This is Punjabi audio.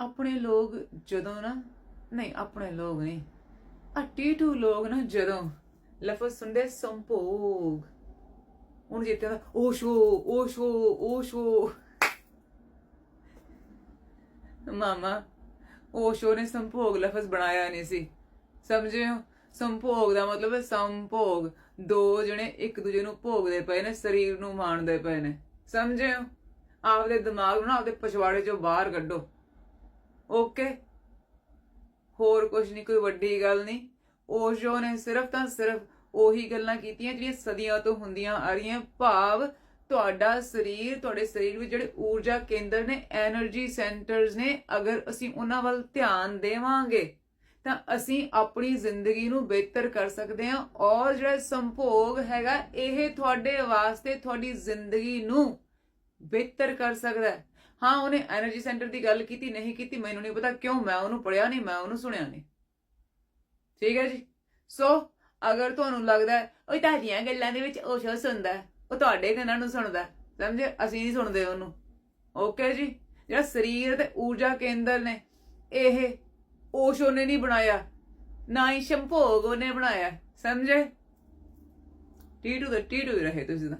ਆਪਣੇ ਲੋਕ ਜਦੋਂ ਨਾ, ਨਹੀਂ, ਆਪਣੇ ਲੋਕ ਨਹੀਂ ਆ ਟੀਟੂ ਲੋਕ ਨਾ ਜਦੋਂ ਲਫ਼ਜ਼ ਸੁਣਦੇ ਸੰਭੋਗ। ਹੁਣ ਜਿੱਤੇ ਦਾ ਓਸ਼ੋ ਓਸ਼ੋ ਓਸ਼ੋ। ਮਾਮਾ, ਓਸ਼ੋ ਨੇ ਸੰਭੋਗ ਲਫ਼ਜ਼ ਬਣਾਇਆ ਨਹੀਂ ਸੀ। ਸਮਝੇ ਹੋ? ਸੰਭੋਗ ਦਾ ਮਤਲਬ ਹੈ ਸੰਭੋਗ। ਦੋ ਜਣੇ ਇੱਕ ਦੂਜੇ ਨੂੰ ਭੋਗਦੇ ਪਏ ਨੇ, ਸਰੀਰ ਨੂੰ ਮਾਣਦੇ ਪਏ ਨੇ। ਸਮਝੇ ਹੋ? ਆਪਦੇ ਦਿਮਾਗ ਨੂੰ ਨਾ ਆਪਦੇ ਪਛਵਾੜੇ ਚੋਂ ਬਾਹਰ ਕੱਢੋ। ਓਕੇ। ਹੋਰ ਕੁਝ ਨਹੀਂ ਕੋਈ ਵੱਡੀ ਗੱਲ ਨਹੀਂ ਓਸ਼ੋ ਨੇ ਸਿਰਫ ਤਾਂ ਸਿਰਫ ਉਹੀ ਗੱਲਾਂ ਕੀਤੀਆਂ ਜਿਹੜੀਆਂ ਸਦੀਆਂ ਤੋਂ ਹੁੰਦੀਆਂ ਆ ਰਹੀਆਂ। ਭਾਵ ਤੁਹਾਡਾ ਸਰੀਰ, ਤੁਹਾਡੇ ਸਰੀਰ ਵਿੱਚ ਜਿਹੜੇ ਊਰਜਾ ਕੇਂਦਰ ਨੇ એનર્ਜੀ ਸੈਂਟਰਸ ਨੇ, ਅਗਰ ਅਸੀਂ ਉਹਨਾਂ ਵੱਲ ਧਿਆਨ ਦੇਵਾਂਗੇ, ਤਾਂ ਅਸੀਂ ਆਪਣੀ ਜ਼ਿੰਦਗੀ ਨੂੰ ਬਿਹਤਰ ਕਰ ਸਕਦੇ ਹਾਂ। ਔਰ ਜਿਹੜਾ ਸੰਭੋਗ ਹੈਗਾ, ਇਹ ਤੁਹਾਡੇ ਵਾਸਤੇ, ਤੁਹਾਡੀ ਜ਼ਿੰਦਗੀ ਨੂੰ ਬਿਹਤਰ ਕਰ ਸਕਦਾ ਹੈ। ਹਾਂ, ਉਹਨੇ એનર્ਜੀ ਸੈਂਟਰ ਦੀ ਗੱਲ ਕੀਤੀ, ਨਹੀਂ ਕੀਤੀ, ਮੈਨੂੰ ਨਹੀਂ ਪਤਾ ਕਿਉਂ, ਮੈਂ ਉਹਨੂੰ ਪੜਿਆ ਨਹੀਂ, ਮੈਂ ਉਹਨੂੰ ਸੁਣਿਆ ਨਹੀਂ। ਠੀਕ ਹੈ ਜੀ? ਸੋ ਅਗਰ ਤੁਹਾਨੂੰ ਲੱਗਦਾ ਉਹ ਤੁਹਾਡੀਆਂ ਗੱਲਾਂ ਦੇ ਵਿੱਚ ਉਹ ਸ਼ੋ ਸੁਣਦਾ ਉਹ ਤੁਹਾਡੇ ਕੰਨਾਂ ਨੂੰ ਸੁਣਦਾ ਸਮਝੇ? ਅਸੀਂ ਨਹੀਂ ਸੁਣਦੇ ਉਹਨੂੰ। ਓਕੇ ਜੀ? ਜਿਹੜਾ ਸਰੀਰ ਤੇ ਊਰਜਾ ਕੇਂਦਰ ਨੇ, ਇਹ ਓਸ਼ੋ ਨੇ ਨਹੀਂ ਬਣਾਇਆ, ਨਾ ਹੀ ਸ਼ੰਭੋਗ ਉਹਨੇ ਬਣਾਇਆ, ਸਮਝੇ? ਟੀ ਟੂ ਦਾ ਟੀ ਟੂ ਰਹੇ ਤੁਸੀਂ ਤਾਂ।